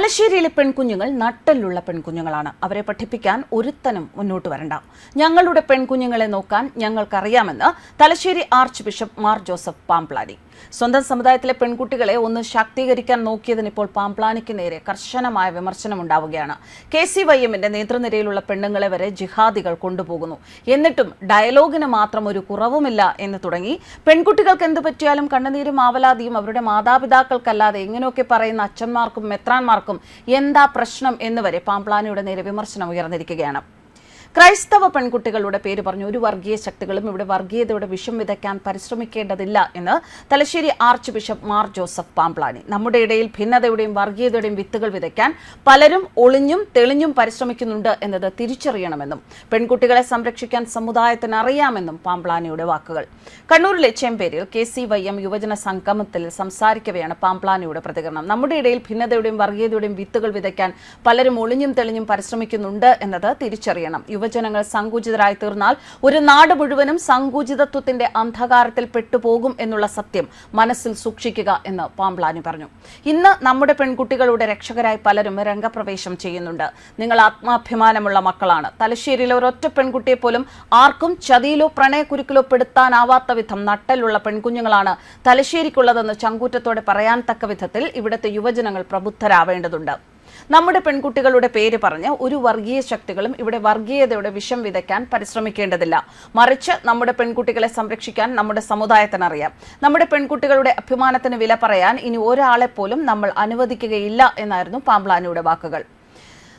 തലശ്ശേരിയിലെ പെൺകുഞ്ഞുങ്ങൾ നട്ടലുള്ള പെൺകുഞ്ഞുങ്ങളാണ്. അവരെ പഠിപ്പിക്കാൻ ഒരുത്തനും മുന്നോട്ട് വരണ്ട. ഞങ്ങളുടെ പെൺകുഞ്ഞുങ്ങളെ നോക്കാൻ ഞങ്ങൾക്കറിയാമെന്ന് Thalassery archbishop Mar Joseph Pamplany. സ്വന്തം സമുദായത്തിലെ പെൺകുട്ടികളെ ഒന്ന് ശാക്തീകരിക്കാൻ നോക്കിയതിന് ഇപ്പോൾ പാംപ്ലാനിക്ക് നേരെ കർശനമായ വിമർശനമുണ്ടാവുകയാണ്. കെ സി വൈ എമ്മിന്റെ നേതൃനിരയിലുള്ള പെണ്ണുങ്ങളെ വരെ ജിഹാദികൾ കൊണ്ടുപോകുന്നു. എന്നിട്ടും ഡയലോഗിന് മാത്രം ഒരു കുറവുമില്ല എന്ന് തുടങ്ങി. പെൺകുട്ടികൾക്ക് എന്ത് പറ്റിയാലും കണ്ണുനീരും ആവലാതിയും അവരുടെ മാതാപിതാക്കൾക്കല്ലാതെ എങ്ങനെയൊക്കെ പറയുന്ന അച്ഛന്മാർക്കും മെത്രാന്മാർക്കും എന്താ പ്രശ്നം എന്ന് വരെ പാംപ്ലാനിയുടെ നേരെ വിമർശനം ഉയർന്നിരിക്കുകയാണ്. ക്രൈസ്തവ പെൺകുട്ടികളുടെ പേര് പറഞ്ഞു. ഒരു വർഗീയ ശക്തികളും ഇവിടെ വർഗീയതയുടെ വിഷം വിതയ്ക്കാൻ പരിശ്രമിക്കേണ്ടതില്ല എന്ന് Thalassery archbishop Mar Joseph Pamplany. നമ്മുടെ ഇടയിൽ ഭിന്നതയുടെയും വർഗീയതയുടെയും വിത്തുകൾ വിതയ്ക്കാൻ പലരും ഒളിഞ്ഞും തെളിഞ്ഞും പരിശ്രമിക്കുന്നുണ്ട് എന്നത് തിരിച്ചറിയണമെന്നും പെൺകുട്ടികളെ സംരക്ഷിക്കാൻ സമുദായത്തിന് അറിയാമെന്നും പാംപ്ലാനിയുടെ വാക്കുകൾ. കണ്ണൂരിലെ ചേമ്പേരിൽ കെ സി വൈ എം യുവജന സംഗമത്തിൽ സംസാരിക്കവെയാണ് പാംപ്ലാനിയുടെ പ്രതികരണം. നമ്മുടെ ഇടയിൽ ഭിന്നതയുടെയും വർഗീയതയുടെയും വിത്തുകൾ വിതയ്ക്കാൻ പലരും ഒളിഞ്ഞും തെളിഞ്ഞും പരിശ്രമിക്കുന്നുണ്ട് എന്നത് തിരിച്ചറിയണം. യുവജനങ്ങൾ സങ്കുചിതരായി തീർന്നാൽ ഒരു നാട് മുഴുവനും സങ്കുചിതത്വത്തിന്റെ അന്ധകാരത്തിൽ പെട്ടുപോകും എന്നുള്ള സത്യം മനസ്സിൽ സൂക്ഷിക്കുക എന്ന് പാംപ്ലാനി പറഞ്ഞു. ഇന്ന് നമ്മുടെ പെൺകുട്ടികളുടെ രക്ഷകരായി പലരും രംഗപ്രവേശം ചെയ്യുന്നുണ്ട്. നിങ്ങൾ ആത്മാഭിമാനമുള്ള മക്കളാണ്. തലശ്ശേരിയിലെ ഒരൊറ്റ പെൺകുട്ടിയെ പോലും ആർക്കും ചതിയിലോ പ്രണയക്കുരുക്കിലോ പെടുത്താനാവാത്ത വിധം നട്ടലുള്ള പെൺകുഞ്ഞുങ്ങളാണ് തലശ്ശേരിക്കുള്ളതെന്ന് ചങ്കൂറ്റത്തോടെ പറയാൻ തക്ക വിധത്തിൽ ഇവിടുത്തെ യുവജനങ്ങൾ പ്രബുദ്ധരാവേണ്ടതുണ്ട്. നമ്മുടെ പെൺകുട്ടികളുടെ പേര് പറഞ്ഞ് ഒരു വർഗീയ ശക്തികളും ഇവിടെ വർഗീയതയുടെ വിഷം വിതയ്ക്കാൻ പരിശ്രമിക്കേണ്ടതില്ല. മറിച്ച് നമ്മുടെ പെൺകുട്ടികളെ സംരക്ഷിക്കാൻ നമ്മുടെ സമുദായത്തിനറിയാം നമ്മുടെ പെൺകുട്ടികളുടെ അഭിമാനത്തിന് വില പറയാൻ ഇനി ഒരാളെ പോലും നമ്മൾ അനുവദിക്കുകയില്ല എന്നായിരുന്നു പാംബ്ലാനിയുടെ വാക്കുകൾ.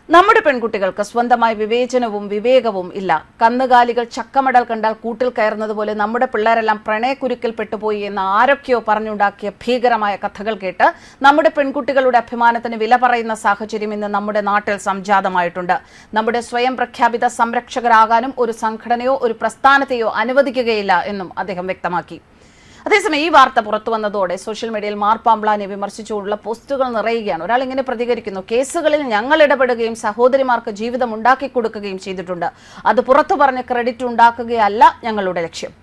നമ്മുടെ പെൺകുട്ടികൾക്ക് സ്വന്തമായി വിവേചനവും വിവേകവും ഇല്ല. കന്നുകാലികൾ ചക്കമടൽ കണ്ടാൽ കൂട്ടിൽ കയറുന്നത് പോലെ നമ്മുടെ പിള്ളേരെല്ലാം പ്രണയക്കുരുക്കിൽ പെട്ടുപോയി എന്ന് ആരൊക്കെയോ പറഞ്ഞുണ്ടാക്കിയ ഭീകരമായ കഥകൾ കേട്ട് നമ്മുടെ പെൺകുട്ടികളുടെ അഭിമാനത്തിന് വില പറയുന്ന സാഹചര്യം ഇന്ന് നമ്മുടെ നാട്ടിൽ സംജാതമായിട്ടുണ്ട്. നമ്മുടെ സ്വയം പ്രഖ്യാപിത സംരക്ഷകരാകാനും ഒരു സംഘടനയോ ഒരു പ്രസ്ഥാനത്തെയോ അനുവദിക്കുകയില്ല എന്നും അദ്ദേഹം വ്യക്തമാക്കി. അതേസമയം ഈ വാർത്ത പുറത്തു വന്നതോടെ സോഷ്യൽ മീഡിയയിൽ മാർപ്പാമ്പ്ലാനെ വിമർശിച്ചുകൊണ്ടുള്ള പോസ്റ്റുകൾ നിറയുകയാണ്. ഒരാൾ ഇങ്ങനെ പ്രതികരിക്കുന്നു. കേസുകളിൽ ഞങ്ങൾ ഇടപെടുകയും സഹോദരിമാർക്ക് ജീവിതം ഉണ്ടാക്കി കൊടുക്കുകയും ചെയ്തിട്ടുണ്ട്. അത് പുറത്തു പറഞ്ഞ് ക്രെഡിറ്റ് ഉണ്ടാക്കുകയല്ല ഞങ്ങളുടെ ലക്ഷ്യം.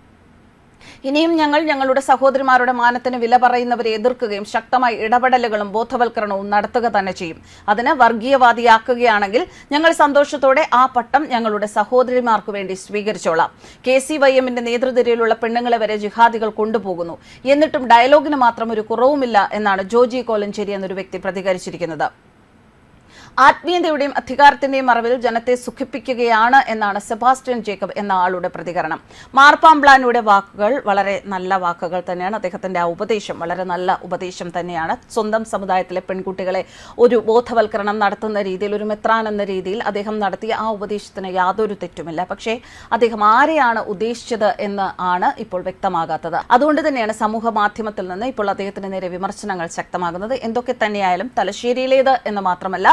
ഇനിയും ഞങ്ങൾ ഞങ്ങളുടെ സഹോദരിമാരുടെ മാനത്തിന് വില പറയുന്നവരെ എതിർക്കുകയും ശക്തമായ ഇടപെടലുകളും ബോധവൽക്കരണവും നടത്തുക തന്നെ ചെയ്യും. അതിന് വർഗീയവാദിയാക്കുകയാണെങ്കിൽ ഞങ്ങൾ സന്തോഷത്തോടെ ആ പട്ടം ഞങ്ങളുടെ സഹോദരിമാർക്ക് വേണ്ടി സ്വീകരിച്ചോളാം. കെ സി വൈ എമ്മിന്റെ പെണ്ണുങ്ങളെ വരെ ജിഹാദികൾ കൊണ്ടുപോകുന്നു. എന്നിട്ടും ഡയലോഗിന് മാത്രം ഒരു കുറവുമില്ല എന്നാണ് ജോജി കോലഞ്ചേരി എന്നൊരു വ്യക്തി പ്രതികരിച്ചിരിക്കുന്നത്. ആത്മീയതയുടെയും അധികാരത്തിന്റെയും മറവിൽ ജനത്തെ സുഖിപ്പിക്കുകയാണ് എന്നാണ് സെബാസ്റ്റ്യൻ ജേക്കബ് എന്ന ആളുടെ പ്രതികരണം. മാർപ്പാംബ്ലാനിയുടെ വാക്കുകൾ വളരെ നല്ല വാക്കുകൾ തന്നെയാണ്. അദ്ദേഹത്തിന്റെ ആ ഉപദേശം വളരെ നല്ല ഉപദേശം തന്നെയാണ്. സ്വന്തം സമുദായത്തിലെ പെൺകുട്ടികളെ ഒരു ബോധവൽക്കരണം നടത്തുന്ന രീതിയിൽ ഒരു മെത്രാൻ എന്ന രീതിയിൽ അദ്ദേഹം നടത്തിയ ആ ഉപദേശത്തിന് യാതൊരു തെറ്റുമില്ല. പക്ഷേ അദ്ദേഹം ആരെയാണ് ഉദ്ദേശിച്ചത് എന്ന് ആണ് ഇപ്പോൾ വ്യക്തമാകാത്തത്. അതുകൊണ്ട് തന്നെയാണ് സമൂഹ മാധ്യമത്തിൽ നിന്ന് ഇപ്പോൾ അദ്ദേഹത്തിന് നേരെ വിമർശനങ്ങൾ ശക്തമാകുന്നത്. എന്തൊക്കെ തന്നെയായാലും തലശ്ശേരിയിലേത് എന്ന് മാത്രമല്ല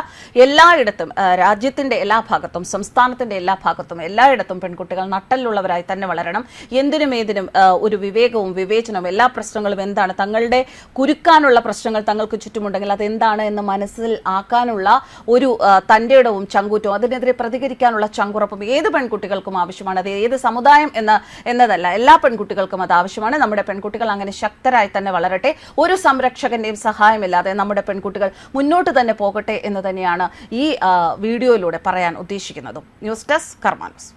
എല്ലായിടത്തും രാജ്യത്തിന്റെ എല്ലാ ഭാഗത്തും സംസ്ഥാനത്തിന്റെ എല്ലാ ഭാഗത്തും എല്ലായിടത്തും പെൺകുട്ടികൾ നട്ടലുള്ളവരായി തന്നെ വളരണം. എന്തിനും ഏതിനും ഒരു വിവേകവും വിവേചനവും എല്ലാ പ്രശ്നങ്ങളും എന്താണ്? തങ്ങളുടെ കുരുക്കാനുള്ള പ്രശ്നങ്ങൾ തങ്ങൾക്ക് ചുറ്റുമുണ്ടെങ്കിൽ അതെന്താണ് എന്ന് മനസ്സിൽ ആക്കാനുള്ള ഒരു തന്റെടവും ചങ്കൂറ്റവും അതിനെതിരെ പ്രതികരിക്കാനുള്ള ചങ്കുറപ്പും ഏത് പെൺകുട്ടികൾക്കും ആവശ്യമാണ്? അത് ഏത് സമുദായം എന്ന എന്നതല്ല. എല്ലാ പെൺകുട്ടികൾക്കും അത് ആവശ്യമാണ്. നമ്മുടെ പെൺകുട്ടികൾ അങ്ങനെ ശക്തരായി തന്നെ വളരട്ടെ. ഒരു സംരക്ഷകന്റെയും സഹായമില്ലാതെ നമ്മുടെ പെൺകുട്ടികൾ മുന്നോട്ട് തന്നെ പോകട്ടെ എന്ന് തന്നെയാണ് ഈ വീഡിയോയിലൂടെ പറയാൻ ഉദ്ദേശിക്കുന്നതും. News desk കർമാനോസ്